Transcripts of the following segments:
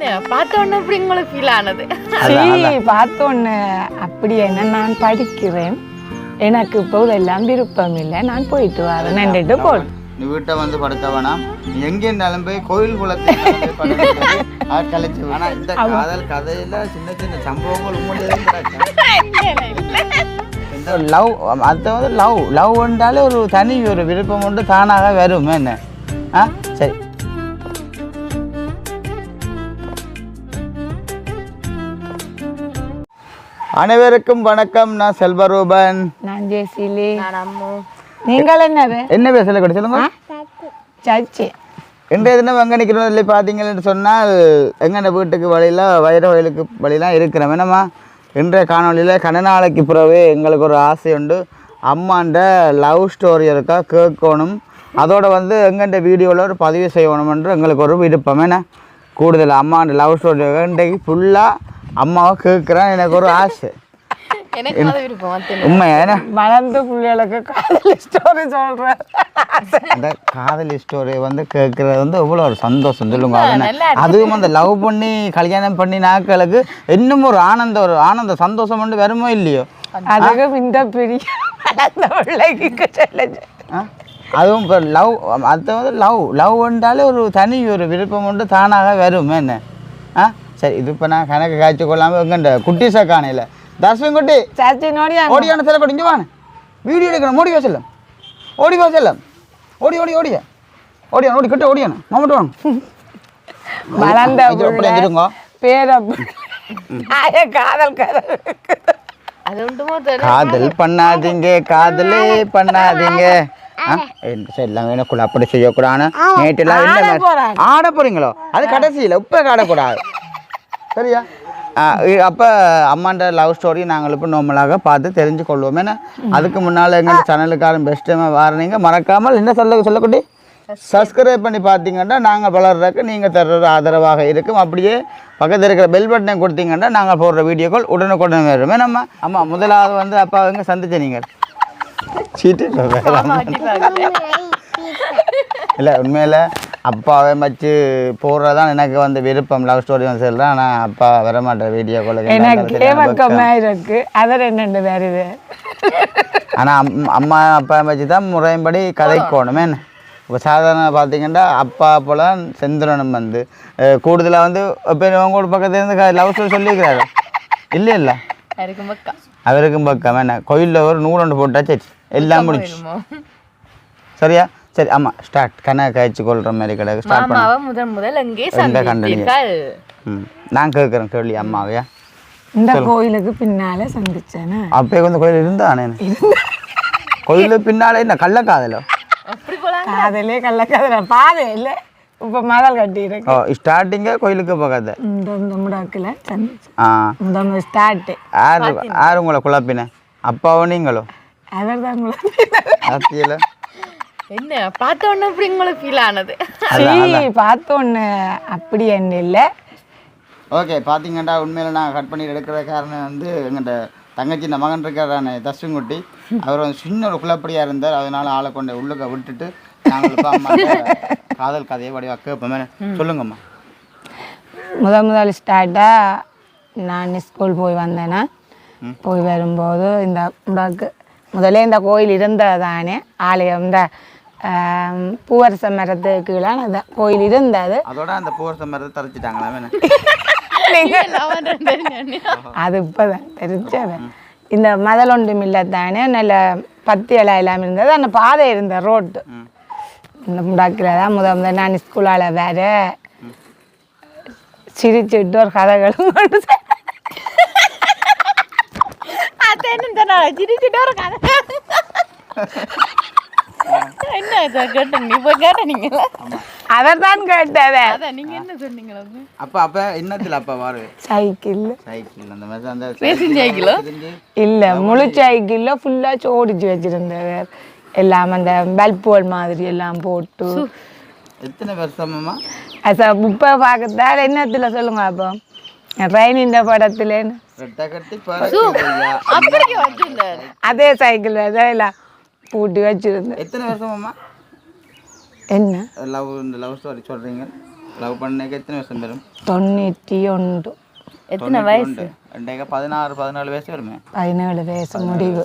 உங்களுக்கு ஃபீல் ஆனது? பார்த்தோன்னு அப்படி என்ன நான் படிக்கிறேன். எனக்கு இப்போ இதெல்லாம் விருப்பம் இல்லை. நான் போயிட்டு வரேன். நின்றுட்டு போல் நீ வீட்டை வந்து படுக்க வேணாம் எங்க இருந்தாலும் போய் கோயில் குளத்தில் கழிச்சு ஆனா இந்த காதல் கதையில சின்ன சின்ன சம்பவங்கள் இந்த லவ் அது வந்து லவ் லவ் என்றாலே ஒரு தனி ஒரு விருப்பம் உண்டு தானாக வரும் என்ன? ஆ? சரி. அனைவருக்கும் வணக்கம். நான் செல்வரூபன். நான் அம்மு. நீங்கள் என்னது என்ன பேசல கூட சொல்லுங்க. சச்சி இன்றைய தினம் எங்கே நிற்கிறோம் இல்லை பார்த்தீங்கன்னு சொன்னால் எங்கன வீட்டுக்கு வழியில் வைர வயலுக்கு வழியெலாம் இருக்கிறோம். என்னம்மா? இன்றைய காணொலியில் கனநாளைக்கு பிறகு எங்களுக்கு ஒரு ஆசை உண்டு. அம்மாண்ட லவ் ஸ்டோரி இருக்கா கேட்கணும். அதோட வந்து எங்கள்கிட்ட வீடியோவில் ஒரு பதிவு செய்யணுமென்று எங்களுக்கு ஒரு விருப்பம். என்ன? கூடுதல் அம்மாண்ட லவ் ஸ்டோரி. இன்றைக்கு ஃபுல்லாக அம்மாவை கேட்குறேன் எனக்கு ஒரு ஆசை. வந்து வளர்ந்த பிள்ளைகளுக்கு காதல் ஸ்டோரி சொல்கிறேன் அந்த காதலி ஸ்டோரி வந்து கேட்கறது வந்து எவ்வளோ ஒரு சந்தோஷம் சொல்லுங்க. அதுவும் அந்த லவ் பண்ணி கல்யாணம் பண்ணி நாட்களுக்கு இன்னும் ஒரு ஆனந்த ஒரு ஆனந்த சந்தோஷம் வந்து வருமோ இல்லையோ? அதுக்கு இந்த பெரிய? அதுவும் இப்போ லவ் அது வந்து லவ் லவ் என்றாலே ஒரு தனி ஒரு விருப்பம் உண்டு தானாக வரும் என்ன? ஆ? சரி இது இப்போ நான் கணக்கு காய்ச்சி கொள்ளாமல் எங்கண்ட குட்டிஸா காணையில் தர்ஷன் குட்டி சச்சி நோடியா ஓடியான சில கொடி இங்கே வாங்க. வீடியோ எடுக்கணும் ஓடி செல்லம். ஓடி வா செல்லம். ஓடி ஓடி ஓடிய. ஓடியான் ஓடி கிட்ட ஓடியான் மாமட்டு வாங்க. வளர்ந்த இருங்க. பேர ஆய காதல் காதல். காதல் பண்ணாதீங்க காதலே பண்ணாதீங்க. செய்யலாம் எனக்குள்ள அப்படி செய்யக்கூடாது நேற்றுலாம் ஆட போறீங்களோ? அது கடைசியில் இப்போ ஆடக்கூடாது சரியா? அப்ப அம்மாண்ட லவ் ஸ்டோரி நாங்கள் இப்போ நார்மலாக பார்த்து தெரிஞ்சு கொள்வோம் ஏன்னா அதுக்கு முன்னால் எங்கள் சேனலுக்காரன் பெஸ்ட் டைமாக வாரனீங்க மறக்காமல் என்ன சொல்ல சொல்லக்குட்டி? சப்ஸ்கிரைப் பண்ணி பார்த்தீங்கன்னா நாங்கள் வளர்றதுக்கு நீங்கள் தர்றது ஆதரவாக இருக்கும். அப்படியே பக்கத்தில் இருக்கிற பெல் பட்டனை கொடுத்தீங்கன்னா நாங்கள் போடுற வீடியோக்கள் உடனுக்குடன் வரும். ஏன்னாம்மா அம்மா? முதலாவது வந்து அப்பா எங்கே சந்திச்ச நீங்கள் சீட்டு இல்லை உண்மையில் அப்பாவை வச்சு போடுறதான் எனக்கு வந்து விருப்பம். லவ் ஸ்டோரி வந்து சொல்கிறேன் ஆனால் அப்பா வரமாட்டேன் வீடியோ எனக்கே கால் பக்கமா. இருக்கு. அதை என்னண்டு வருது ஆனால் அம்மா அப்பா வச்சு தான் முறையின்படி கதைக்கோணுமே. இப்போ சாதாரண பார்த்தீங்கன்னா அப்பா போல செந்திரனும் வந்து கூடுதலாக வந்து இப்போ உங்களோட பக்கத்துல இருந்து லவ் ஸ்டோரி சொல்லியிருக்கிறாரு. இல்லை இல்லை. அவருக்கும் பக்கம். என்ன கோயிலில் ஒரு நூறு ஒன்று போட்டா சரி எல்லாம் முடிச்சு சரியா? சரி ஆமாம் ஸ்டார்ட் கணக்கு காய்ச்சி கொள்கிற மாதிரி கிடையாது ஸ்டார்ட் பண்ண. மாமாவை முதன் முதல் கண்டீங்க? சந்தித்தீர்கள்? நான் கேட்குறேன் கேள்வி அம்மாவையா? இந்த கோயிலுக்கு பின்னால சந்திச்சேனா. அப்பயே வந்து கோயில் இருந்தானே கோயிலுக்கு பின்னாலே என்ன கள்ளக்காதலோ? அப்படி போலாம் காதலே கள்ளக்காதல? பாதை இல்லை இப்ப மதல் கட்டி இருக்கு ஓ ஸ்டார்டிங்கே கோயிலுக்கு பக்கத்து இந்த முடாக்கில் சந்திச்சு ஆ. இந்த ஸ்டார்ட்டு யார் யார் உங்களை குழப்பின? அப்பாவோ நீங்களோ? அவர் தான் அரசியல என்ன பார்த்த உடனே இப்படி உங்களுக்கு ஃபீல் ஆனது சீ பார்த்தோன்னு அப்படி என்ன இல்லை. ஓகே பார்த்தீங்கன்னா உண்மையில் நான் கட் பண்ணி எடுக்கிற காரணம் வந்து எங்கள்கிட்ட தங்கச்சி இந்த மகன் இருக்கிறானே தஸ்விங்குட்டி அவர் வந்து சின்ன ஒரு குழப்படியாக இருந்தார். அதனால ஆளை கொண்டு உள்ளுக்க விட்டுட்டு நாங்கள் காதல் கதையை வடிவாக கேட்போமே. சொல்லுங்கம்மா. முத முதல் ஸ்டார்ட்டாக நான் ஸ்கூல் போய் வந்தேன்னா போய் வரும்போது இந்த முதல்ல இந்த கோயில் இருந்தது தானே ஆலயம் இந்த பூவரச மரத்து கீழே அந்த கோயில் இருந்தது அதோட அந்த போர்ச மரத்தை தரைச்சிட்டாங்களா அது இப்போதான் தெரிஞ்சது. இந்த மதல் ஒன்றும் இல்லை தானே நல்ல பத்தி இலை எல்லாம் இருந்தது. அந்த பாதை இருந்த ரோட்டு இந்த முடாக்கில் தான் முத முதல் நான் ஸ்கூலால் வேற சிரிச்சுட்டு ஒரு கதைகளும் கொண்டு சிரிச்சுட்டு ஒரு கதை. என்ன இதை கேட்டீங்க? இப்போ கேட்டீங்களா? அவர் தான் கேட்டதே அதான் நீங்க என்ன சொன்னீங்களா அது? அப்போ அப்போ என்னத்தில் அப்போ வாரு? சைக்கிள். சைக்கிள் அந்த மாதிரி அந்த ரேசிங் சைக்கிளோ தெரிஞ்சு. இல்லை முழு சைக்கிளில் ஃபுல்லாக சோடிச்சு வச்சுருந்தவர் எல்லாம் அந்த பல்புகள் மாதிரி எல்லாம் போட்டு. எத்தனை இப்போ பார்க்கத்தால் என்னத்தில் சொல்லுங்க அப்போ? ட்ரெயின் இந்த படத்துலேன்னு. ரெட்டை கட்டி பறக்குதையா. அப்படியே வச்சிருந்தாரு. அதே சைக்கிள் தான் எல்லாம் பூட்டி வச்சுருந்தேன் எத்தனை வருஷமாம்மா என்ன? லவ் இந்த லவ் ஸ்டோரி சொல்கிறீங்க லவ் பண்ணக்கு எத்தனை வருஷம் வரும்? தொண்ணூற்றி ஒன்று. எத்தனை வயசு? ரெண்டேக்க பதினாறு பதினாலு வயசு வருமே. பதினேழு வயசு முடிவு.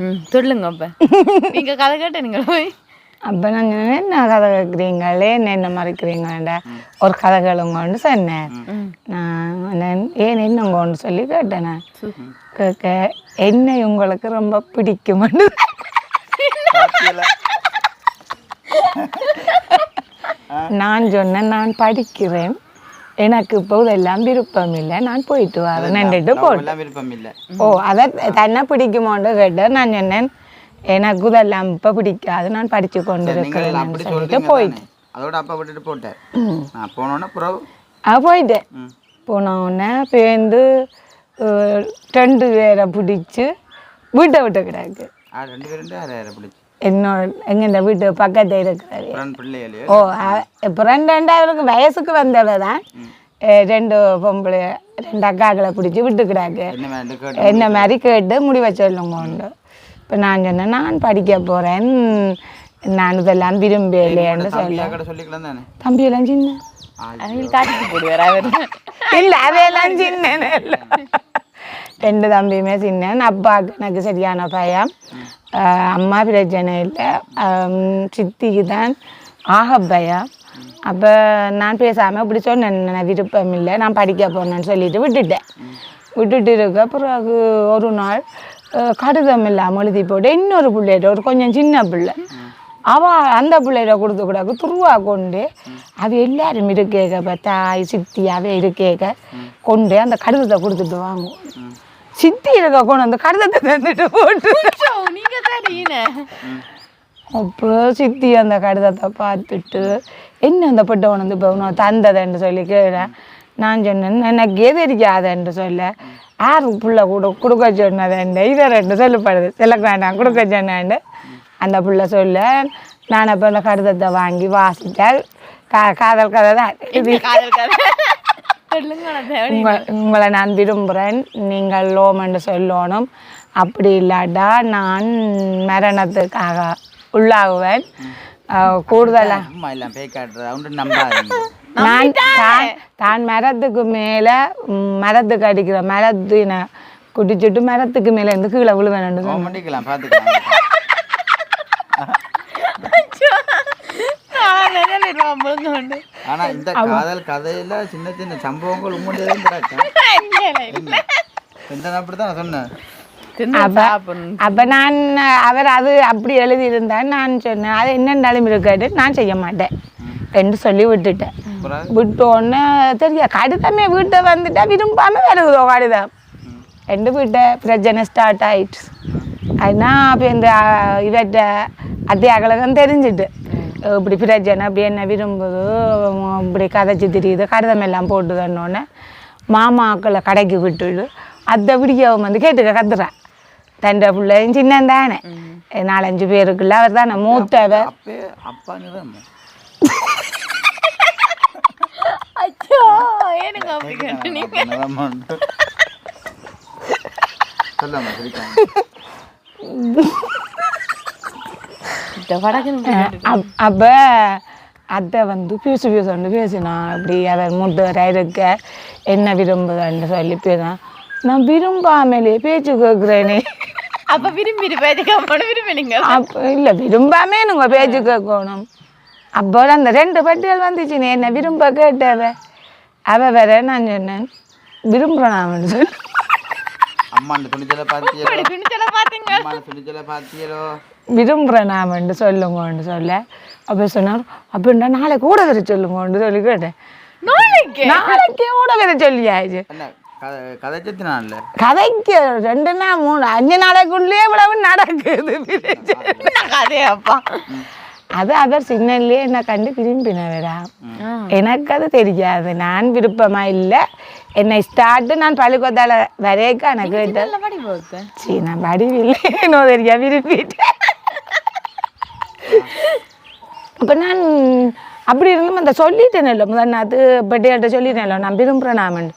ம். சொல்லுங்க அப்ப. நீங்க கதை கேட்ட நீங்க போய்? அப்போ நான் சொன்னேன் என்ன கதை கேட்குறீங்களே என்ன மறைக்கிறீங்கடா ஒரு கதை கேளுங்கன்னு சொன்னேன். நான் ஏன் என்னங்கன்னு சொல்லி கேட்டேன். கேட்க என்னை உங்களுக்கு ரொம்ப பிடிக்குமென்னு. நான் சொன்னேன் நான் படிக்கிறேன். எனக்கு இப்போ இதெல்லாம் விருப்பம் இல்லை. நான் போயிட்டு வரேன்னுட்டு போட்டேன் எல்லாம் விருப்பம் இல்லை. ஓ அதை தன்னை பிடிக்குமோன்னு கேட்டேன் நான் சொன்னேன் எனக்கு இதெல்லாம் இப்போ பிடிக்காது. நான் படித்து கொண்டு இருக்கிறேன் சொல்லிட்டு சொல்றீங்க போயிட்டு தானே? அதோட அப்பா விட்டுட்டு போட்டேன் நான் போனோன்னே போயிட்டேன். ம். போன உடனே பேருந்து ரெண்டு பேரை பிடிச்சி வீட்டை விட்டு கிடக்கு. ரெண்டு பேரும் யார் பிடிச்சி என்னோட எங்கள் வீட்டு பக்கத்தில் பிள்ளைகளையோ ஓ ரெண்டு ரெண்டாயிரம் வயசுக்கு வந்தவ தான் ரெண்டு பொம்பளை ரெண்டு அக்காக்களை பிடிச்சி விட்டு கிடக்கு என்ன வேண்டு கேட்டு என்ன மாதிரி கேட்டு முடிவை சொல்லுங்க இப்போ நான் சொன்னேன் நான் படிக்க போகிறேன் நான் இதெல்லாம் சொல்ல கடை சொல்லிக்கலாம் தானே? தம்பியெல்லாம் சின்ன. காட்டிட்டு போடுவார் அவர். இல்லை அதையெல்லாம் சின்ன இல்ல. ரெண்டு தம்பியுமே சின்ன அப்பாவுக்கு எனக்கு சரியான பயம் அம்மா பிரச்சனை இல்லை சித்திக்கு தான் ஆக பயம் அப்போ நான் பேசாமல் இப்படி சொன்னேன் விருப்பம் இல்லை நான் படிக்க போனேன்னு சொல்லிட்டு விட்டுட்டேன் விட்டுட்டு இருக்க பிறகு ஒரு நாள் ஆஹ் கடிதம் இல்லாமல் எழுதி போட்டு இன்னொரு பிள்ளைகிட்ட ஒரு கொஞ்சம் சின்ன பிள்ளை அவள் அந்த பிள்ளைகிட்ட கொடுத்து கூடாது துருவா கொண்டு அவ எல்லாரும் இருக்கேக்க இப்போ தாய் சித்தி அவ இருக்கேக்க கொண்டு அந்த கடிதத்தை கொடுத்துட்டு வாங்குவோம் சித்தி இருக்க கொண்டு அந்த கடிதத்தை தந்துட்டு போட்டு. நீங்க அப்போ சித்தி அந்த கடிதத்தை பார்த்துட்டு என்ன அந்த பட்டை உணர்ந்து இப்போ உனக்கு தந்ததுன்னு சொல்லி கேட்டேன் நான் சொன்னேன் எனக்கே தெரியாதுன்னு சொல்ல. யாரு புள்ள கூட கொடுக்க சொன்னதுண்டு இதை ரெண்டு சொல்லப்படுது. செலக்கு வேண்டாம் கொடுக்க சொன்னேன்னு அந்த புள்ள சொல்ல நான் அப்போ அந்த கடிதத்தை வாங்கி வாசித்தேன். கா காதல் கதை தான். இது காதல் கதை? உங்களை நான் விரும்புகிறேன் நீங்கள் லோமென்று சொல்லணும். அப்படி இல்லாட்டா நான் மரணத்துக்காக உள்ளாகுவேன். கூடுதலா நான் தான் தான் மரத்துக்கு மேலே மரத்துக்கு அடிக்கிற மரத்தின குடிச்சிட்டு மரத்துக்கு மேலே இருந்து கீழே விழுவேன் போக மாட்டேங்கலாம் பார்த்துக்கலாம் உண்டு ஆனா இந்த காதல் கதையில சின்ன சின்ன சம்பவங்கள் உண்மையிலே அப்படிதான் சொன்னேன் அப்ப அப்போ நான் அவர் அது அப்படி எழுதியிருந்தார் நான் சொன்னேன் அது என்னென்னாலும் இருக்காது நான் செய்ய மாட்டேன் என்று சொல்லி விட்டுட்டேன் விட்டோன்னு விட்டோன்னே தெரியா கடிதமே வீட்டை வந்துட்டா விரும்பாம வருகுதோ கடிதம் ரெண்டு வீட்டை பிரச்சனை ஸ்டார்ட் ஆயிடுச்சு அதுனா அப்போ இந்த இவற்ற அத்தியாகலகம் தெரிஞ்சிட்டு இப்படி பிரச்சனை அப்படி என்ன விரும்புது இப்படி கதைச்சி தெரியுது கடிதம் எல்லாம் போட்டு தன்னோடனே மாமாக்களை கடைக்கு விட்டுடு அதை விடியவன் வந்து கேட்டுக்க கத்துறா தண்டை பிள்ளையும் சின்னம் தானே நாலஞ்சு பேருக்குள்ள அவர் தானே மூத்தவ. அச்சோ அப்படி நீங்க அப்போ அத்தை வந்து பியூசு பியூசுன்னு பேசினான் அப்படி அவர் மூட்டவராக இருக்க என்ன விரும்புதான்னு சொல்லி பேசினான் நான் விரும்பாமலே பேச்சு கேட்குறேனே அப்ப விரும்பி பேச்சுக்காம விரும்பி நீங்க அப்போ இல்லை விரும்பாமே நீங்கள் பேச்சு கேட்கணும். அப்போ அந்த ரெண்டு பட்டியல் வந்துச்சு நீ என்ன விரும்ப கேட்டவ? அவ வேற நான் சொன்னேன் விரும்புகிறேன் சொல்லி. அம்மாண்ட துணிச்சலை பார்த்தியலோ? துணிச்சல பாத்தீங்க அம்மாண்ட துணிச்சலை பார்த்தியலோ? விரும்புகிறேன் நாமன்னு சொல்லுங்கன்னு சொல்ல. அப்போ சொன்னார் அப்படின்னா நாளைக்கு கூட வர சொல்லுங்கன்னு சொல்லி கேட்டேன். நாளைக்கு? நாளைக்கே கூட வர சொல்லியாச்சு கதைக்கு ரெண்டு நாள் மூணு அஞ்சு நாளைக்குள்ளே இவ்வளவு நடக்குது கதையாப்பா? அது அவர் சின்னல்லே என்ன கண்டு விரும்பினவரா எனக்கு அது தெரியாது. நான் விருப்பமா இல்லை. என்னை ஸ்டார்ட் நான் பள்ளிக்கூடத்தால வரைக்கும் எனக்கு சரி நான் வடிவில்லை என்னோ தெரியா விரும்பிட்டேன். அப்போ நான் அப்படி இருந்தும் அந்த சொல்லிட்டேனல்ல முதல் நாத்து பட்டியாட்ட சொல்லிட்டேன்ல நான் விரும்புகிறேன் நான்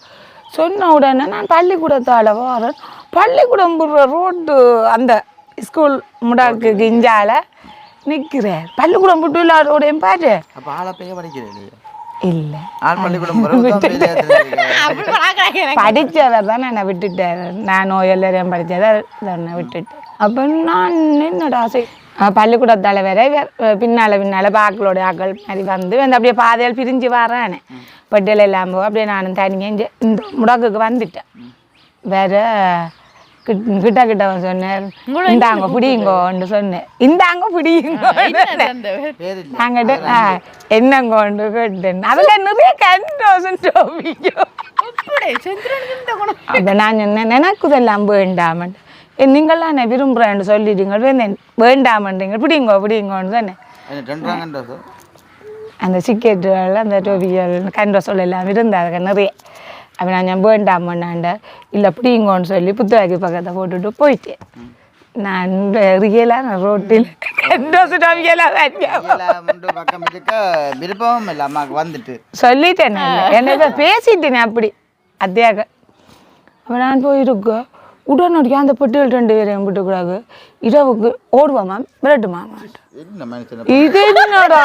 சொன்ன உடனே நான் பள்ளிக்கூடத்தால் வரேன் பள்ளிக்கூடம் ரோட்டு அந்த ஸ்கூல் முடாக்கு இஞ்சால நிற்கிறேன் பள்ளிக்கூடம் போட்டு எல்லாரோடையும் பாரு. இல்லை. படித்தவர் தான் என்னை விட்டுட்டார். நான் எல்லாரையும் படித்ததை என்னை விட்டுட்டு அப்போ நான் என்னடா செய் அஹ் பள்ளிக்கூட தலைவரை பின்னால் பின்னால் பாக்களோட ஆக்கள் மாதிரி வந்து வந்து அப்படியே பாதையில் பிரிஞ்சு வரானே பட்டியல் எல்லாம் போக அப்படியே நானும் தனியாக இந்த இந்த முடக்குக்கு வந்துட்டேன் வேற கிட்- கிட்ட கிட்ட சொன்னேன் இந்தாங்க பிடிங்கோன்னு சொன்னேன் இந்தாங்க பிடிங்கோ நாங்கிட்ட என்னங்கோண்டு கேட்டேன் அதில் நிறைய கண்டோசன் டோபிக்கோ அப்போ நான் சொன்னேன் எனக்கு இதெல்லாம் வேண்டாமன் நீங்களாம் என்ன விரும்புகிறேன்னு சொல்லிட்டீங்க. வேந்தேன் வேண்டாமன்றீங்க. பிடிங்கோ பிடிங்கோன்னு சார்? அந்த சிக்கெட்டுகள் அந்த டோபிகள் கண்டோசல் எல்லாம் இருந்தாங்க நிறைய. அப்போ நான் ஞாபகம் வேண்டாமண்ணாண்ட இல்லை பிடிங்கோன்னு சொல்லி புத்தகி பக்கத்தை போட்டுட்டு போயிட்டேன். நான் ரியலாக ரோட்டில் விருப்பமும் இல்லை அம்மாவுக்கு வந்துட்டு. சொல்லிட்டேன் நான். என்னை பேசிட்டேன் அப்படி. அத்தியாக. அப்போ நான் போயிருக்க உடனடியாக அந்த பெட்டிகள் ரெண்டு பேரையும் விட்டுக்கூடாது. இரவுக்கு ஓடுவாமா மனுஷன் இது என்னடா?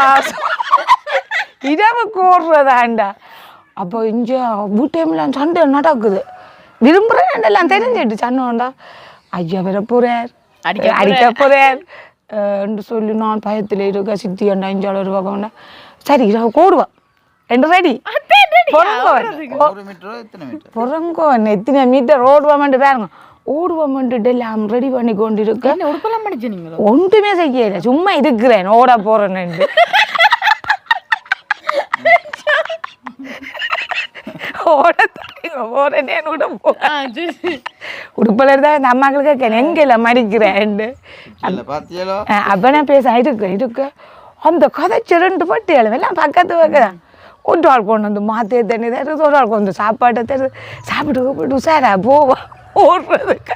இரவுக்கு ஓடுறதாண்டா அப்போ இங்கே வீட்டையெல்லாம் சண்டை நடக்குது. விரும்புகிறேன் எல்லாம் தெரிஞ்சிட்டு சண்டைண்டா ஐயா வர போகிறார் அடிக்க அடிக்க போகிறார் என்று சொல்லி நான் பயத்தில் இருக்க சித்தி அண்டா இஞ்சால வருவாங்க சரி இரவுக்கு ஓடுவான் ரெண்டு ரெடி ஒரு பொறங்கோன் எத்தனை மீட்டர் ஓடுவாமன்ட்டு பாருங்க. ஓடுவாமன்ட்டு எல்லாம் ரெடி பண்ணி கொண்டு இருக்க என்ன உடுப்பெல்லாம் படிச்சு ஒன்றுமே செய்யல சும்மா இருக்கிறேன் ஓட போறேன்னு ஓட போறேனே விட போ. ஆ சரி உடுப்பில் தான் இந்த அம்மாக்களுக்கு கேட்கணும் எங்கேல மடிக்கிறேன் அப்போ நான் பேச இருக்கு இருக்கு. அந்த கதை சிரண்டு பட்டு எல்லாம் பக்கத்து வைக்கிறேன் ஒரு ஆள் கொண்டு வந்து மாத்தே தண்ணி தருது ஒரு ஆள் கொண்டு சாப்பாட்டை தருது. சாப்பிட்டு கூப்பிட்டு உசாரா போவா ஓடுறதுக்கு.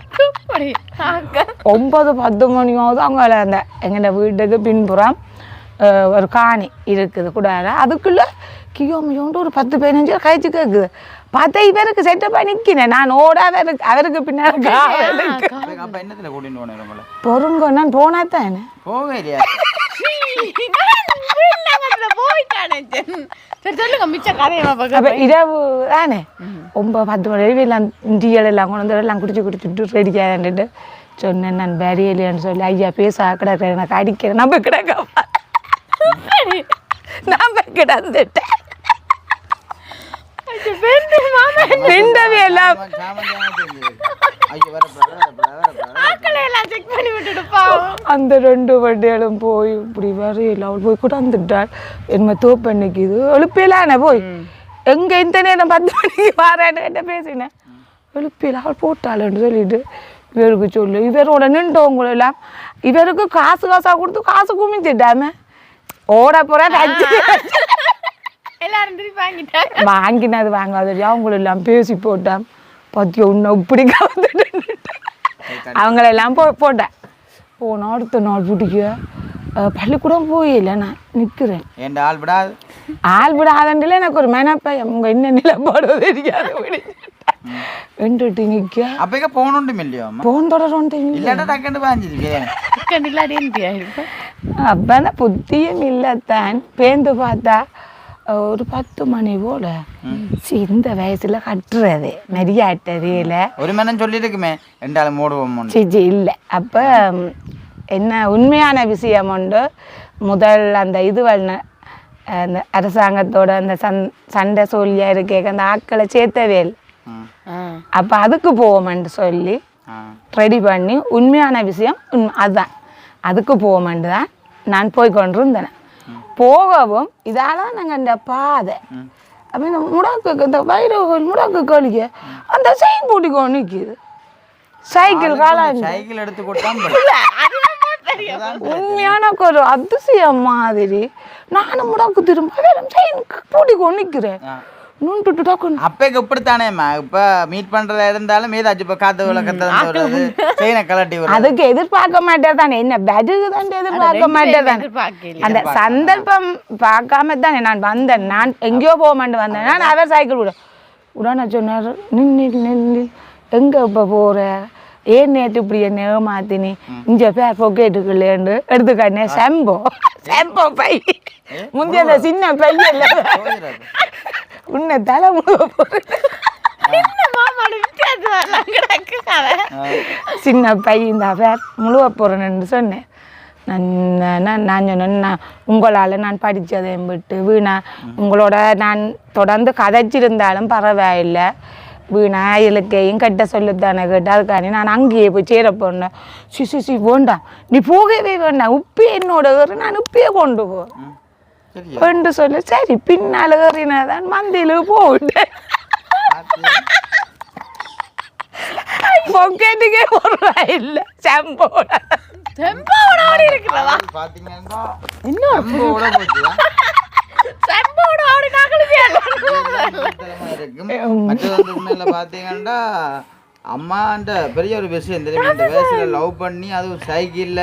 ஒன்பது பத்து மணியாவது அவங்க அந்த எங்கள் வீட்டுக்கு பின்புறம் ஒரு காணி இருக்குது கூடார அதுக்குள்ளே கியோமியோண்டு ஒரு பத்து பதினஞ்சு பேர் கழிச்சு கேட்குது பார்த்தா இவருக்கு செட்டப்பாக நிற்கினேன் நான் ஓட அவருக்கு அவருக்கு பின்னால் பொறுங்க நான் போனா தானே போவே நான் அப்போ இரவு தானே ஒன்பது பத்து மணி வரைக்கும் எல்லாம் கொண்டு வந்து எல்லாம் குடிச்சு குடிச்சுட்டு ரெடிக்காதுன்ட்டு சொன்னேன் நான் வரையிலேன்னு சொல்லி. ஐயா பேச கிடக்கிறேன் எனக்கு அடிக்கிறேன். நம்ம கிடக்க நான் போய் கிடந்துட்டேன் மாமா நின்றவே எல்லாம். அந்த ரெண்டு வண்டிகளும் போய் இப்படி வரையில் அவள் போய் குடந்துட்டாள் என்ன தோப்பு நிற்கிது எழுப்பியலானே போய். எங்க இந்த நேரம் பத்து மணிக்கு வாரேன்னு கிட்ட பேசினேன் எழுப்பியல அவள் போட்டாள்னு சொல்லிட்டு இவருக்கு சொல்லு. இவரோட நின்றவங்க எல்லாம் இவருக்கு காசு காசா கொடுத்து காசு குமிச்சிட்டாம ஓட போற எல்லாரும் திருப்பி வாங்கிட்டாங்க. வாங்கினது வாங்காதடி. அவங்கள எல்லாம் பேசி போட்டான். பத்திய உன்னை இப்படி கவர்ந்துட்டு அவங்களெல்லாம் போ போட்டேன். போன அடுத்த நாள் பிடிக்க அஹ், பள்ளிக்கூடம் போயில நான் நிற்கிறேன் என் ஆள் விடாது? ஆள் விடாதண்டில் எனக்கு ஒரு மெனப்பையன் உங்க என்ன நிலப்பாடோ தெரியாது விட்டுட்டு நிற்க அப்போ போகணுண்டும் இல்லையோ போன் தொடரும் இல்லாட்டா இல்லாடி என்ன அப்போ புத்தியும் இல்லைத்தான். பேந்து பார்த்தா ஒரு பத்து மணி போல. சீ, இந்த வயசுல கட்டுறது மெரியாட்டறியல ஒரு மனம் சொல்லியிருக்குமே ரெண்டாலும் மூடுவோம் சிஜி இல்லை. அப்போ என்ன உண்மையான விஷயம் உண்டு? முதல் அந்த இது அந்த அரசாங்கத்தோட அந்த சன் சண்டை சொல்லியா இருக்கே அந்த ஆட்களை சேர்த்தவே இல்லை. ம். அப்போ அதுக்கு போவோமென்று சொல்லி ரெடி பண்ணி உண்மையான விஷயம் உண்மை அதுதான். அதுக்கு போவோமென்று தான் நான் போய் கொண்டிருந்தேன் போகவும் இதால நாங்கள் இந்த பாதை. அப்போ இந்த முடாக்கு இந்த வைரவர்கள் முடாக்கு கழிக்க அந்த செயின் போட்டிக்கோ நிற்கிது சைக்கிள் காலம் சைக்கிள் எடுத்து உண்மையான ஒரு அதிசயம் மாதிரி நானும் முடாக்கு திரும்ப வெறும் செயின் போட்டிக்கோ நிற்கிறேன் நுண்டுட்டு டக்குன்னு அப்பேக்கு இப்படித்தானேம்மா? இப்போ மீட் பண்றதா இருந்தாலும் மீதாச்சு இப்போ காத்து விளக்கத்தை செயினை கலட்டி அதுக்கு எதிர்பார்க்க மாட்டேன் தானே என்ன பெடுகு தான் எதிர்பார்க்க மாட்டேன் தானே அந்த சந்தர்ப்பம் பார்க்காம தானே நான் வந்தேன். நான் எங்கேயோ போக மாட்டேன் வந்தேன். நான் அவர் சைக்கிள் விட. உடனே சொன்னார் நின்று நின்று எங்கே இப்போ போகிற ஏன் நேற்று இப்படி என்ன ஏமாத்தினி? இங்கே பேர் பொக்கெட்டுக்குள்ளேன்னு எடுத்துக்கானே செம்போ செம்போ பை. முந்தைய அந்த சின்ன பையன். உன்னை தலை ஆ, சின்ன பையன் தான் முழுவ போகிறேன்னு சொன்னேன். நான் நான் சொன்னேன் நான் உங்களால் நான் படித்ததையும் விட்டு வீணா உங்களோட நான் தொடர்ந்து கதைச்சிருந்தாலும் பரவாயில்லை. வீணா இலக்கையும் கட்ட சொல்லுத்தானே கேட்டு அதுக்காண்டி நான் அங்கேயே போய் சேர போனேன். சி சி சி வேண்டாம். நீ போகவே வேண்டாம். உப்பே என்னோட நான் உப்பே கொண்டு போகிறேன் கொண்டு சொல்ல சரி பின்னால் ஏறினதான் மந்தியில் பாத்தியா? பொக்கெட்டுக்கே ஒரு இல்லை சம்போட செம்போட ஓடி இருக்கிறதா பாத்தீங்கன்னா இன்னொரு. செம்போட ஓடி இருக்கும். மற்றது வந்து உண்மையில அம்மாண்ட பெரிய ஒரு விஷயம் தெரியும் இந்த வயசுல லவ் பண்ணி அதுவும் சைக்கிள்ல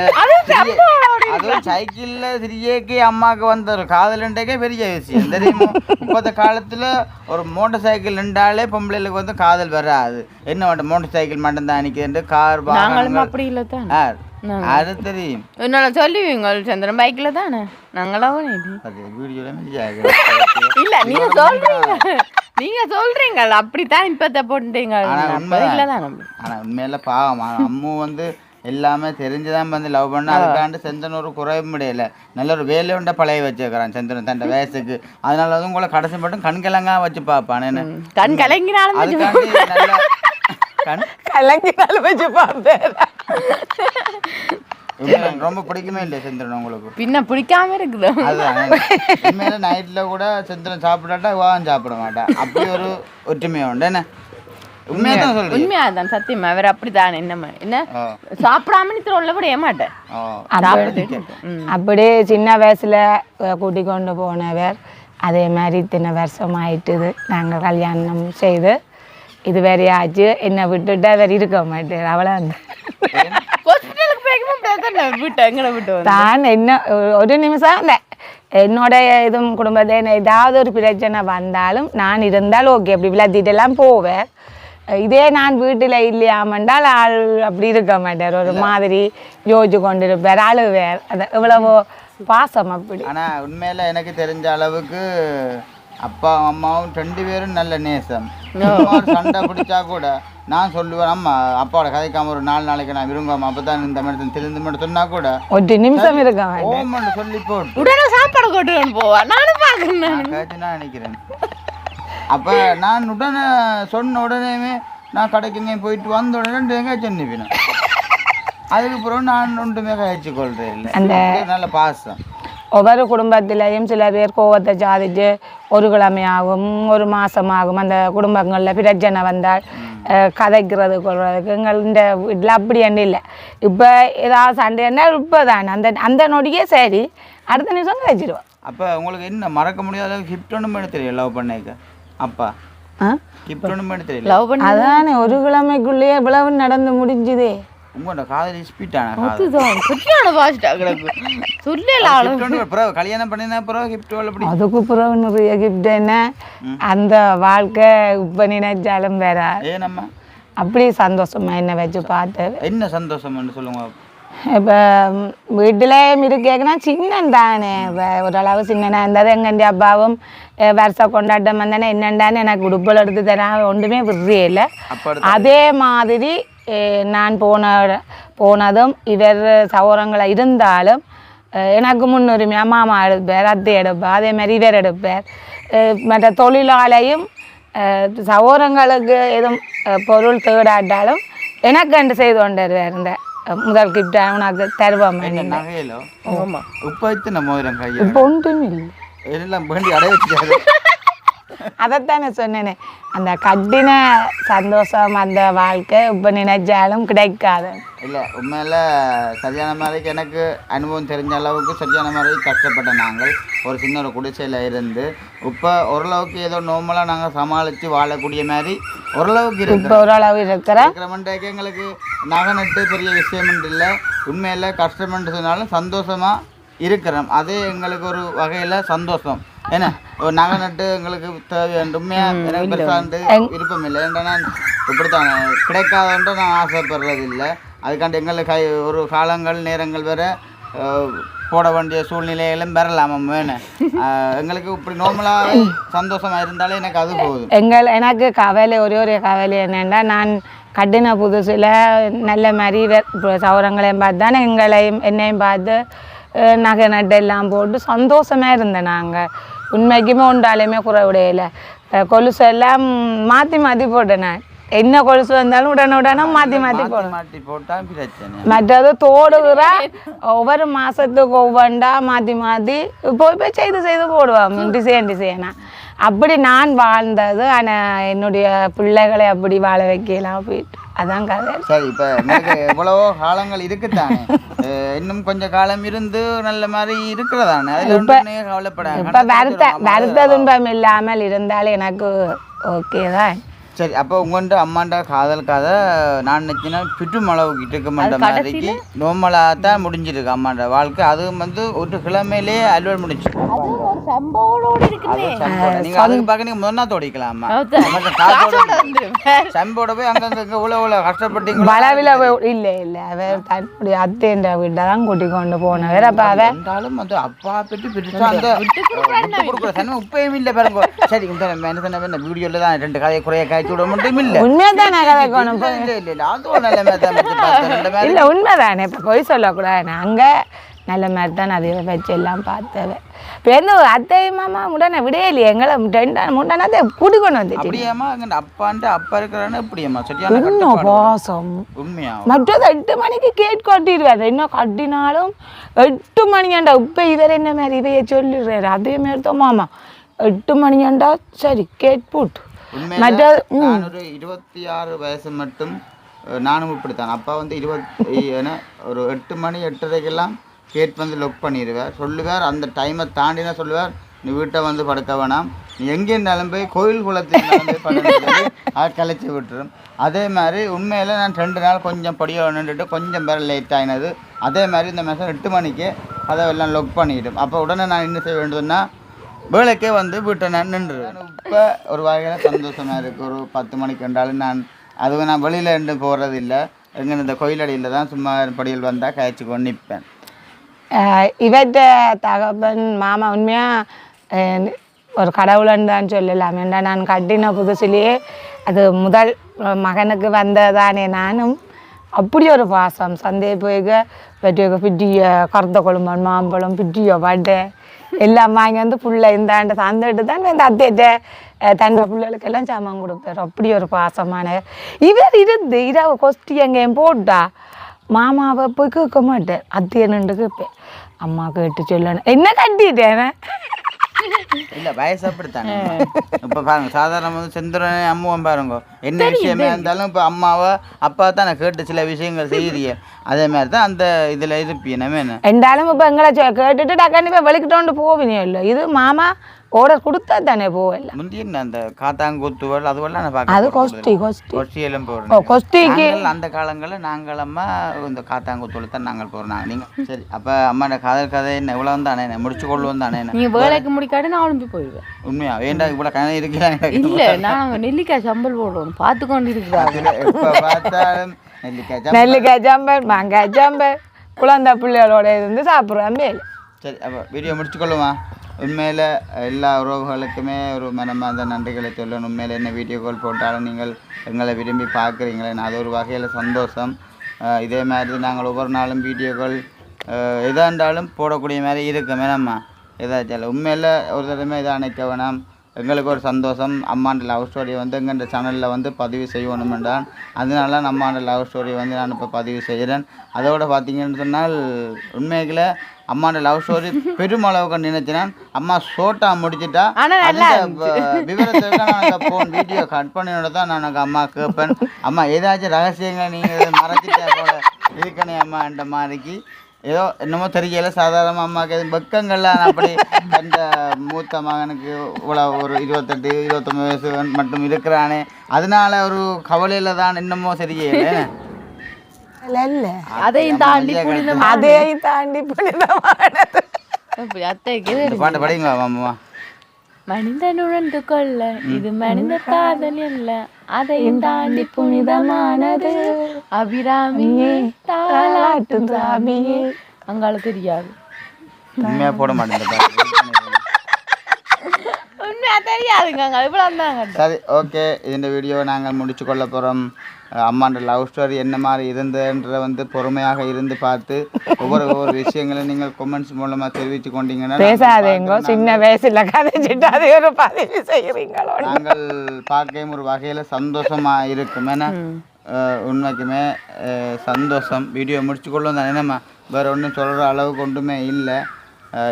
அதுவும் சைக்கிள்ல திரியேக்கே அம்மாக்கு வந்த ஒரு காதலுண்டே பெரிய விஷயம் தெரியுமா? இப்போத்த காலத்துல ஒரு மோட்டார் சைக்கிள் நின்றாலே பொம்பளைகளுக்கு வந்து காதல் வராது. என்ன மட்டும் மோட்டார் சைக்கிள் மட்டும் தான் நிற்கிறது கார் அப்படி இல்லை தான் அது தெரியும். என்னோட சொல்லுவீங்க சந்திரன் பைக்ல தானே? நாங்களாவும் இல்ல நீங்க சொல்றீங்க. நீங்க சொல்றீங்க அப்படித்தான் இப்பத்த போட்டுட்டீங்க. ஆனா உண்மையில பாவம். அம்மு வந்து எல்லாமே தெரிஞ்சுதான் வந்து லவ் பண்ண அதுக்காண்டு செந்தன் ஒரு குறையும் முடியல. நல்ல ஒரு வேலையுண்ட பழைய வச்சிருக்கிறான் சந்திரன் தன் வயசுக்கு. அதனால வந்து உங்களை கடைசி மட்டும் கண்கிழங்கா வச்சு பார்ப்பான் என்ன? கண் கலங்கினாலும் அதுக்காண்டி நல்ல கண்? கலங்கினாலும் வச்சு உண்மையில ரொம்ப பிடிக்குமே இல்லை சந்திரன் உங்களுக்கு? பின்ன பிடிக்காம இருக்குது? அதுதான் உண்மையில நைட்ல கூட சந்திரன் சாப்பிடாட்டா வான் சாப்பிட மாட்டான் அப்படி ஒரு ஒற்றுமை உண்டு. என்ன? தான் உண்மையாதான் சத்தியமா. அவர் அப்படித்தான் என்ன என்ன. சாப்பிடாம நீ உள்ள விட ஏமாட்டேன். அப்படியே சின்ன வயசுல கூட்டி கொண்டு போனவர். அதே மாதிரி இத்தனை வருஷம் ஆயிட்டுது நாங்கள் கல்யாணம் செய்து இது வேறையாச்சு என்னை விட்டுட்டு அவர் இருக்க மாட்டார். அவ்வளோ ஹாஸ்பிட்டலுக்கு போய்க்கும்போது பிரச்சனை விட்டு எங்களை விட்டு வந்து தான் என்ன ஒரு- நிமிஷம் இல்லை என்னோட இதுவும் குடும்பத்தை ஏதாவது ஒரு பிரச்சனை வந்தாலும் நான் இருந்தால் ஓகே அப்படி விளையாட்டிட்டெல்லாம் போவேன் இதே நான் வீட்டில் இல்லையாமண்டால் ஆள் அப்படி இருக்க மாட்டார் ஒரு மாதிரி யோசிச்சு கொண்டு இருப்பார் அழுவார் அது எவ்வளவோ பாசம் அப்படி ஆனா உண்மையில எனக்கு தெரிஞ்ச அளவுக்கு அப்பா அம்மாவும் ரெண்டு பேரும் நல்ல நேசம் சண்டை பிடிச்சா கூட நான் சொல்லுவேன் அம்மா அப்பாவோட கதைக்காம ஒரு நாலு நாளைக்கு நான் விரும்பாம அப்பதான் இந்த மாதிரி திருந்து மட்டும் சொன்னா கூட. ஒரு நிமிஷம் இருக்க மாட்டேன் ஓமன்னு சொல்லி போட்டு உடனே சாப்பாடு கொண்டு போவா. நானும் பாக்குறேன் நான் நினைக்கிறேன். அப்ப நான் உடனே சொன்ன உடனேமே நான் கடைக்கு எங்கேயும் போயிட்டு வந்த உடனே ரெண்டு வெங்காயம் சொன்னிப்பினேன் அதுக்கு பிறகு நான் ஒன்றுமே கழிச்சு கொள்றேன் இல்லை நல்ல பாசம். ஒவ்வொரு குடும்பத்திலையும் சில பேர் கோவத்தை சாதிச்சு ஒரு கிழமையாகும் ஒரு மாசமாகும். அந்த குடும்பங்களில் பிரச்சனை வந்தால் கதைக்கிறது கொள்றதுக்கு எங்கள் இந்த வீட்டில் அப்படி என்ன இல்லை இப்போ ஏதாவது சண்டைன்னா இப்போ தான் அந்த அந்த நொடியே சரி அடுத்த நிமிஷம் கதைச்சிடுவோம் அப்ப உங்களுக்கு என்ன மறக்க முடியாத கிஃப்ட் ஒன்றும் தெரியல லவ் பண்ணேக்க அப்பா ஆ கிஃப்ட் ஒன்றும் தெரியல லவ் பண்ணி அதானே ஒரு கிழமைக்குள்ளேயே இவ்வளவு நடந்து முடிஞ்சுதே உங்களோட காதலி ஸ்பீட்டான அதுதான். பாஸ்டா கிடக்கு. பிறகு கல்யாணம் பண்ணினா பிறகு கிஃப்ட் அப்படி. அதுக்கு பிறகு நிறைய கிஃப்ட் என்ன? அந்த வாழ்க்கை இப்போ நினைச்சாலும் வேற. ஏனம்மா அப்படி சந்தோஷமா என்ன வச்சு பார்த்தது என்ன சந்தோஷம்னு சொல்லுங்க. இப்போ வீட்டில் இருக்கேன்னா சின்னன் தானே. இப்போ ஓரளவு சின்னனா இருந்தது எங்கள் அப்பாவும் அஹ், வருஷ கொண்டாட்டம் வந்தேன்னா என்னண்டான்னு எனக்கு உடுப்புகள் எடுத்து தரான் ஒன்றுமே விடுறே இல்லை. அப்ப அதே மாதிரி நான் போன போனதும் இவர் சகோதரங்களை இருந்தாலும் எனக்கு முன்னுரிமையாக மாமா எடுப்பார் அத்தை எடுப்பார் அதே மாதிரி இவர் எடுப்பார் மற்ற தொழிலாளையும் அஹ், சகோதரங்களுக்கு எதுவும் பொருள் தேடாட்டாலும் எனக்கு கண்டு செய்து கொண்டு அஹ், முதல் கிஃப்ட் உனக்கு தருவோம் இப்போ ஒன்றும் இல்லை எல்லாம் வேண்டி அடைய வச்சுக்காரு அதைத்தானே சொன்னேனே. அந்த கட்டின சந்தோஷம் அந்த வாழ்க்கை இப்போ நினைச்சாலும் கிடைக்காது. இல்லை உண்மையில் சரியான மாதிரிக்கு எனக்கு அனுபவம் தெரிஞ்ச அளவுக்கு சரியான மாதிரி கஷ்டப்பட்ட நாங்கள் ஒரு சின்ன ஒரு குடிசையில் இருந்து இப்போ ஓரளவுக்கு ஏதோ நார்மலாக நாங்கள் சமாளித்து வாழக்கூடிய மாதிரி ஓரளவுக்கு இப்போ இருக்கிறோம் ஓரளவு இருக்கிற இருக்கிறமெண்டைக்கு எங்களுக்கு நகை நட்டு பெரிய விஷயம் இல்லை. உண்மையில் கஷ்டம்னு சொன்னாலும் சந்தோஷமாக இருக்கிறோம். அதே எங்களுக்கு ஒரு வகையில் சந்தோஷம். என்ன? ஒரு நகை நட்டு எங்களுக்கு உண்மையாக எனக்கு பெருசாண்டு விருப்பம் இல்லை ஏன்டா நான் இப்படித்தான்? கிடைக்காதன்ற நான் ஆசைப்படுறது இல்லை அதுக்காண்டி எங்களுக்கு கை ஒரு காலங்கள் நேரங்கள் வேற போட வேண்டிய சூழ்நிலைகளும் வரலாம் வேணும் எங்களுக்கு இப்படி நார்மலாக சந்தோஷமா இருந்தாலே எனக்கு அது போதும். எங்கள் எனக்கு கவலை ஒரே ஒரு கவலை என்னென்னா நான் கட்டின புதுசில் நல்ல மாதிரி சௌரங்களையும் பார்த்து தானே எங்களையும் என்னையும் பார்த்து நகை நட்டு எல்லாம் போட்டு சந்தோஷமாக இருந்தேன் நாங்கள் உண்மைக்குமே உண்டாலுமே குறைவுடையில கொலுசு எல்லாம் மாற்றி மாற்றி போட்டேன் நான் என்ன கொலுசு வந்தாலும் உடனே உடனே மாற்றி மாற்றி போடுவேன் பிரச்சனை மற்றது தோடுகிற ஒவ்வொரு மாதத்துக்கு ஒவ்வொன்றா மாற்றி மாற்றி போய் போய் செய்து செய்து போடுவோம் டிசைன் டிசைனாக அப்படி நான் வாழ்ந்தது ஆனால் என்னுடைய பிள்ளைகளை அப்படி வாழ வைக்கலாம் போயிட்டு. அதான் கதை. சரி இப்போ எனக்கு எவ்வளவோ காலங்கள் இருக்குத்தானே அஹ் இன்னும் கொஞ்சம் காலம் இருந்து நல்ல மாதிரி இருக்கிறதானே? இப்போ வருத்த வருத்த துன்பம் இல்லாமல் இருந்தால் எனக்கு ஓகே தான். சரி அப்போ உங்கள்கிட்ட அம்மாண்ட காதல் கதை நான் நினச்சினா பிட்டும் அளவுக்கு இருக்க மாட்ட மாதிரிக்கு நோமலாக தான் முடிஞ்சிருக்கு அம்மாண்ட வாழ்க்கை. அதுவும் வந்து ஒரு கிழமையிலே அலுவல் முடிச்சு அது ஒரு சம்பவோட இருக்குது நீங்கள் அதுக்கு பார்க்க நீங்கள் முதன்னா தோடிக்கலாமா? சம்போட போய் அங்கங்க இங்க இவ்வளோ இவ்வளோ கஷ்டப்பட்டீங்களா? வளவில் இல்லை இல்லை. அவர் தன்னுடைய அத்தைன்ற வீட்டை தான் கூட்டி கொண்டு போனவர் அப்போ அவ இருந்தாலும் வந்து அப்பா பெற்று பெருசா அந்த விட்டு கொடுக்குற தன்மை உப்பையும் இல்லை பாருங்க. சரி இந்த நம்ம என்ன சொன்ன வீடியோல தான் ரெண்டு கதையை குறைய காய்ச்சி விட மட்டும் இல்லை உண்மையாக தான் நான் கதைக்கணும் இல்லை நல்ல இல்லை உண்மைதானே. இப்போ பொய் சொல்லக்கூடாது. அங்கே நல்ல மாதிரி தான் அதை வச்சு எல்லாம் பார்த்தவ இப்போ அத்தை மாமா முடனே விடையிலையே எங்களை அப்பான்ட்டு அப்பா இருக்கிறான்னு சரியான இன்னும் பாசம் உண்மையா? மற்றது எட்டு மணிக்கு கேட் கட்டிடுவார். இன்னும் கட்டினாலும் எட்டு மணியாண்டா இப்போ இவர் என்ன மாதிரி இவைய சொல்லிடுறாரு? அதே மாதிரி தான் மாமா. எட்டு மணியாண்டா சரி கேட் போட்டு. நான் ஒரு இருபத்தி ஆறு வயசு மட்டும் நானும் இப்படித்தான். அப்பா வந்து இருபத்தி ஒரு எட்டு மணி எட்டரைக்கெல்லாம் கேட் வந்து லொக் பண்ணிடுவார். சொல்லுவார் அந்த டைமை தாண்டினா சொல்லுவார் நீ வீட்டை வந்து படுக்க வேணாம். நீ எங்கே இருந்தாலும் போய் கோயில் குளத்தில் கலைச்சி விட்டுரும். அதே மாதிரி உண்மையில் நான் ரெண்டு நாள் கொஞ்சம் படிய நின்றுட்டு கொஞ்சம் பேர் லேட் ஆகினது அதே மாதிரி இந்த மாதம் எட்டு மணிக்கு அதை எல்லாம் லொக் பண்ணிடும். அப்போ உடனே நான் என்ன செய்ய வேண்டியதுன்னா வேலைக்கே வந்து வீட்டை நான் நின்று இப்போ ஒரு வகையில் சந்தோஷமாக இருக்குது ஒரு பத்து மணிக்கு என்றாலும் நான் அதுவும் நான் வெளியில் இருந்து போகிறது இல்லை எங்கே இந்த கோயிலடியில் தான் சும்மா படியில் வந்தால் காய்ச்சி கொண்டு நிற்பேன் இவற்ற தகப்பன் மாமா உண்மையாக ஒரு கடவுளன் தான் சொல்லலாம். ஏன்டா நான் கட்டின புதுசுலேயே அது முதல் மகனுக்கு வந்ததானே நானும் அப்படி ஒரு பாசம். சந்தையை போய்க்க வெட்டிய பிட்டிய கருத்த குழம்பன் மாம்பழம் பிட்டியோ வடை எல்லாம் வாங்கி வந்து புள்ள இந்தாண்ட தந்துட்டு தான் இந்த அத்தையிட்ட தங்க பிள்ளைகளுக்கு எல்லாம் சாமான் கொடுப்பார் அப்படி ஒரு பாசமான. இவர் இருந்து இரவு கொஸ்டி எங்கேயும் போட்டா மாமாவை போய் கேட்க மாட்டேன். அத்தையை நின்று கேட்பேன். அம்மா கேட்டு சொல்லணும். என்ன கட்டிட்டேன் இல்லை வயசு அப்படித்தானே இப்போ பாருங்க சாதாரண செந்துரனே அம்மாவும் பாருங்க. என்ன விஷயமே இருந்தாலும் இப்போ அம்மாவை அப்பா தான் கேட்டு சில விஷயங்கள் செய்கிறீங்க அதே மாதிரி தான் அந்த இதில் இருப்பீங்க என்ன? ரெண்டாலும் இப்போ எங்களை கேட்டுட்டு டக்காண்டி போய் வெளிக்கிட்டோண்டு போவினே இல்லை. இது மாமா ஆர்டர் கொடுத்தா தானே போவில்லை. முந்தி என்ன அந்த காத்தாங்குத்துவல் அதுவெல்லாம் நான் அது பார்க்க கொஸ்டி கொஸ்டி கொச்சியெல்லாம் ஓ போகிறோம் கொஸ்டிக்கு நாங்கள் அந்த காலங்களில் நாங்களம்மா இந்த காத்தாங்குத்தூள் தான் நாங்கள் போகிறோம் நீங்கள் சரி. அப்போ அம்மாட காதல் கதை என்ன? இவ்வளோ தானே என்ன? முடிச்சு கொள்வோம் தானே நீங்க வேலைக்கு முடிக்காட்டி நான் ஒளிஞ்சு போயிடுவேன். உண்மையா? வேண்டா இவ்வளோ கதை இருக்கிறாங்க இல்ல நாங்க நெல்லிக்காய் சம்பல் போடுவோம் பார்த்து கொண்டு இருக்கிறாங்க நெல்லிக்காய் ஜாம்பர் மாங்காய் ஜாம்பர் குழந்தை பிள்ளைகளோட இருந்து சாப்பிட்றேன் மேல் சரி அப்போ வீடியோ முடிச்சுக்கொள்ளுமா உண்மையில் எல்லா உறவுகளுக்குமே ஒரு மனமார்ந்த நன்றிகளை சொல்லணும். உண்மையில் என்ன வீடியோ கால் போட்டாலும் நீங்கள் எங்களை விரும்பி பார்க்குறீங்களே அது ஒரு வகையில் சந்தோஷம். இதே மாதிரி நாங்கள் ஒவ்வொரு நாளும் வீடியோக்கள் எதாக இருந்தாலும் போடக்கூடிய மாதிரி இருக்கும். வேணாம்மா ஏதாச்சும் உண்மையில் ஒரு தடவை இதை அணைக்க வேணாம். எங்களுக்கு ஒரு சந்தோஷம். அம்மாண்ட லவ் ஸ்டோரி வந்து எங்கள் சேனலில் வந்து பதிவு செய்யணுமென்றான் அதனால நம்ம லவ் ஸ்டோரியை வந்து நான் இப்போ பதிவு செய்கிறேன். அதோடு பார்த்தீங்கன்னு சொன்னால் உண்மைகளை அம்மாண்ட லவ் ஸ்டோரி பெருமளவுக்கு நினைச்சினான் அம்மா ஷோட்டா முடிச்சிட்டா. அந்த வ- விவரத்துக்கு நான் ஃபோன் வீடியோ கட் பண்ணியோட தான் நான் எனக்கு அம்மா கேட்பேன். அம்மா ஏதாச்சும் ரகசியங்களை நீங்கள் மறைச்சிட்டா போல இருக்கனே அம்மா என்ற மாதிரிக்கு ஏதோ என்னமோ தெரியல சாதாரண அம்மாவுக்கு எதுவும் வெக்கங்கள்லாம் அப்படி அந்த மூத்த மகனுக்கு இவ்வளோ ஒரு இருபத்தெட்டு இருபத்தொம்பது வயசு மட்டும் இருக்கிறானே. அதனால ஒரு கவலையில் தான் இல்லை இல்லை அதையும் தாண்டி புனிதம் அதையும் தாண்டி பாட்டு படிங்க அம்மா மனிதன் உணர்ந்து கொள்ள இது மனித காதல் அல்ல அதையும் தாண்டி புனிதமானது அபிராமியே தாலாட்டும் சாமியே அங்கால தெரியாது உண்மையாக போட மாட்டேன் இந்த பாட்டு. உண்மையா தெரியாதுங்க இவ்வளவு தாங்க சரி ஓகே. இந்த வீடியோ நாங்கள் முடிச்சு கொள்ள போகிறோம் அம்மாண்ட லவ் ஸ்டோரி என்ன மாதிரி இருந்ததுன்றத வந்து பொறுமையாக இருந்து பார்த்து ஒவ்வொரு ஒவ்வொரு விஷயங்களையும் நீங்கள் கொமெண்ட்ஸ் மூலமாக தெரிவித்து கொண்டீங்கன்னா பேசாதீங்க சின்ன வயசுல கதைச்சிட்டு அதே ஒரு பதிவு செய்கிறீங்களோ? நாங்கள் பார்க்கையும் ஒரு வகையில் சந்தோஷமாக இருக்கும். ஏன்னா உண்மைக்குமே சந்தோஷம். வீடியோ முடிச்சு கொள்ளும் தானே. நம்ம வேறு ஒன்றும் சொல்கிற அளவுக்கு ஒன்றுமே இல்லை.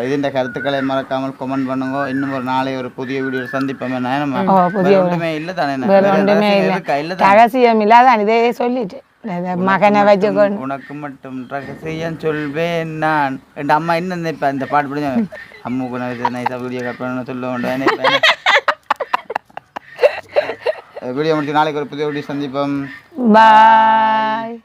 இதுன்ற கருத்துக்களை மறக்காமல் கமெண்ட் பண்ணுங்க இன்னும் ஒரு நாளை ஒரு புதிய வீடியோ சந்திப்போமே நம்ம புதிய ஒன்றுமே இல்லை தானே ரகசியம் இல்லாத இதே சொல்லிட்டு இந்த மகனை வச்சுக்கொண்டு உனக்கு மட்டும் ரகசியம் சொல்வேன் நான் என் அம்மா என்ன நினைப்பா இந்த பாட்டு பிடிச்ச அம்முக்கு நான் நைஸாக வீடியோ கட் பண்ண சொல்ல வேண்டாம் வீடியோ முடிச்சு நாளைக்கு ஒரு புதிய வீடியோ சந்திப்போம் பாய்